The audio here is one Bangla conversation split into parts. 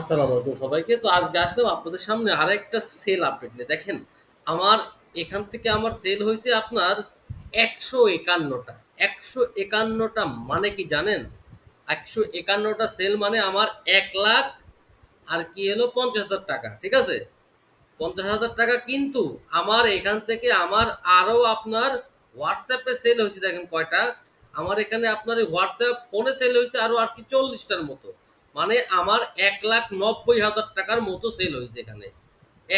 আসসালামু আলাইকুম সবাইকে। তো আজকে আসলাম আপনাদের সামনে আরেকটা সেল আপডেট নিয়ে। দেখেন, আমার এখান থেকে আমার সেল হয়েছে আপনার একশো একান্নটা। একশো একান্নটা মানে কি জানেন? একশো একান্নটা সেল মানে আমার এক লাখ আর কি হলো পঞ্চাশ হাজার টাকা, ঠিক আছে? পঞ্চাশ হাজার টাকা কিন্তু আমার এখান থেকে আমার আরও আপনার হোয়াটসঅ্যাপে সেল হয়েছে, দেখেন কয়টা? আমার এখানে আপনার হোয়াটসঅ্যাপ ফোনে সেল হয়েছে আরও আর কি চল্লিশটার মতো। মানে আমার এক লাখ নব্বই হাজার টাকার মতো সেল হয়েছে এখানে।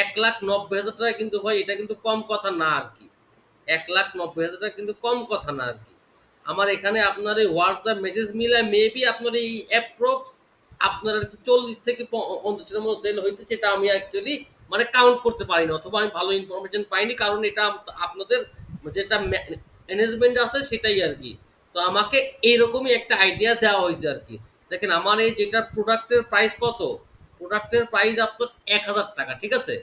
এক লাখ নব্বই হাজার টাকা কিন্তু ভাই, এটা কিন্তু কম কথা না আর কি। এক লাখ নব্বই হাজার টাকা কিন্তু কম কথা না আর কি। আমার এখানে আপনার এই হোয়াটসঅ্যাপ মেসেজ মিলে মেবি আপনার এই অ্যাপ্রক্স আপনার আর কি চল্লিশ থেকে পঞ্চাশটার মতো সেল হয়েছে, সেটা আমি অ্যাকচুয়ালি মানে কাউন্ট করতে পারিনি, অথবা আমি ভালো ইনফরমেশন পাইনি, কারণ এটা আপনাদের যেটা ম্যানেজমেন্ট আছে সেটাই আর কি। তো আমাকে এইরকমই একটা আইডিয়া দেওয়া হয়েছে আর কি। দেখেন আমার এই যেটা প্রোডাক্টের প্রাইস কত? প্রোডাক্টের প্রাইস আপনার এক হাজার টাকা, ঠিক আছে?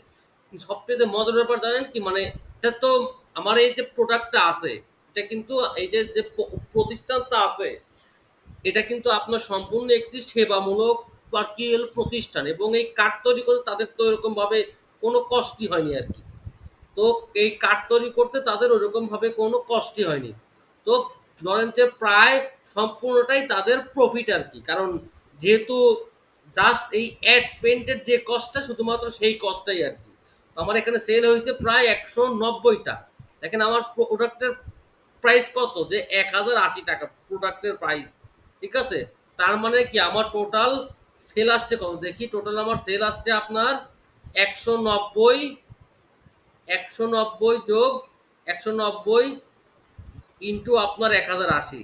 সবচেয়ে মজার ব্যাপার জানেন কি? মানে এটা তো আমার এই যে প্রোডাক্টটা আছে, এটা কিন্তু এই যে প্রতিষ্ঠানটা আছে, এটা কিন্তু আপনার সম্পূর্ণ একটি সেবামূলক আর কি প্রতিষ্ঠান এবং এই কার্ড তৈরি করে তাদের তো এরকম ভাবে কোনো কষ্টই হয়নি আর কি। তো এই কার্ড তৈরি করতে তাদের ওরকম ভাবে কোনো কষ্টই হয়নি। তো ধরেন যে প্রায় সম্পূর্ণটাই তাদের প্রফিট আর কি। কারণ যেহেতু জাস্ট এই অ্যাড স্পেন্ডের যে কস্টটা শুধুমাত্র সেই কস্টটাই আর কি। আমার এখানে সেল হয়েছে প্রায় একশো নব্বইটা। দেখেন আমার প্রোডাক্টের প্রাইস কত? যে এক হাজার আশি টাকা প্রোডাক্টের প্রাইস ঠিক আছে? তার মানে কি আমার টোটাল সেল আসছে কত? দেখি টোটাল আমার সেল আসছে আপনার একশো নব্বই একশো নব্বই যোগ একশো নব্বই ইন্টু আপনার এক হাজার আশি,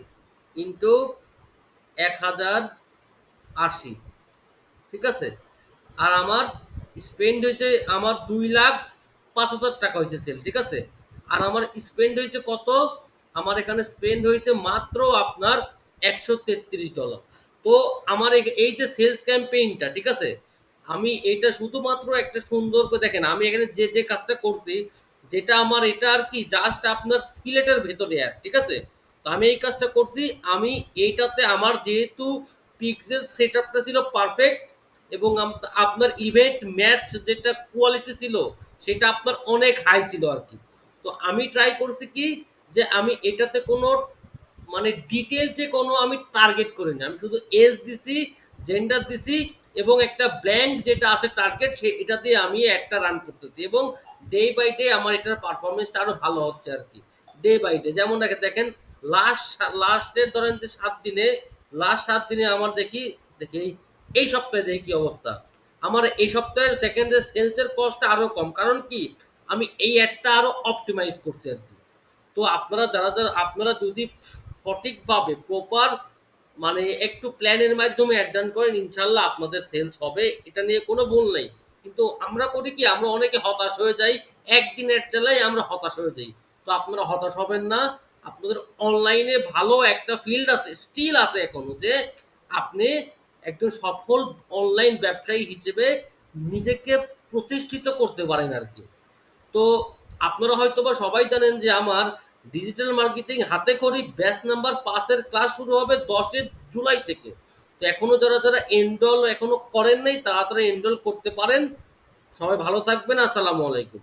ইন্টু এক হাজার আশি, ঠিক আছে? আর আমার স্পেন্ড হয়েছে, আমার দুই লাখ পাঁচ হাজার টাকা হয়েছে সেল ঠিক আছে? আর আমার স্পেন্ড হয়েছে কত? আমার এখানে স্পেন্ড হয়েছে মাত্র আপনার একশো তেত্রিশ ডলার তো আমার এই যে সেলস ক্যাম্পেইনটা ঠিক আছে? আমি এটা শুধুমাত্র একটা সুন্দর করে দেখেন, আমি এখানে যে যে কাজটা করছি যেটা আমার এটা আর কি জাস্ট আপনার সিলেটের ভেতরে আর ঠিক আছে? তো আমি এই কাজটা করছি, আমি এইটাতে আমার যেহেতু পিক্সেল সেট আপটা ছিল পারফেক্ট এবং আপনার ইভেন্ট ম্যাচ যেটা কোয়ালিটি ছিল, সেটা আপনার অনেক হাই ছিল আর কি। তো আমি ট্রাই করছি কি যে আমি এটাতে কোনো মানে ডিটেল যে কোনো আমি টার্গেট করিনি আমি শুধু এজ দিছি জেন্ডার দিছি এবং একটা ব্ল্যাঙ্ক যেটা আছে টার্গেট সে, এটা দিয়ে আমি একটা রান করতেছি এবং ডে বাই ডে আমার এটার পারফরমেন্সটা আরও ভালো হচ্ছে আর কি। ডে বাই ডে যেমন দেখেন লাস্ট লাস্টের ধরেন যে সাত দিনে লাস্ট সাত দিনে আমার দেখি দেখি, এই সপ্তাহে দেখি কি অবস্থা। আমার এই সপ্তাহে দেখেন যে সেলসের কস্টটা আরও কম। কারণ কি? আমি এই অ্যাডটা আরও অপটিমাইজ করছি আর কি। তো আপনারা যারা যারা, আপনারা যদি সঠিকভাবে প্রপার মানে একটু প্ল্যানের মাধ্যমে অ্যাড ডান করেন, ইনশাল্লাহ আপনাদের সেলস হবে। এটা নিয়ে কোনো ভুল নেই। কিন্তু আমরা করি কি, আমরা অনেকে হতাশ হয়ে যাই একদিন অ্যাড চালাই আমরা হতাশ হয়ে যাই। তো আপনারা হতাশ হবেন না, আপনাদের অনলাইনে ভালো একটা ফিল্ড আছে স্টিল আছে এখনও যে আপনি একজন সফল অনলাইন ব্যবসায়ী হিসেবে নিজেকে প্রতিষ্ঠিত করতে পারেন আর কি। তো আপনারা হয়তো বা সবাই জানেন যে আমার ডিজিটাল মার্কেটিং হাতে খড়ি ব্যাচ নাম্বার পাঁচের ক্লাস শুরু হবে দশের জুলাই থেকে। তো এখনও যারা যারা এনরোল এখনও করেন নাই, তাড়াতাড়ি এনরোল করতে পারেন। সবাই ভালো থাকবেন, আসসালামু আলাইকুম।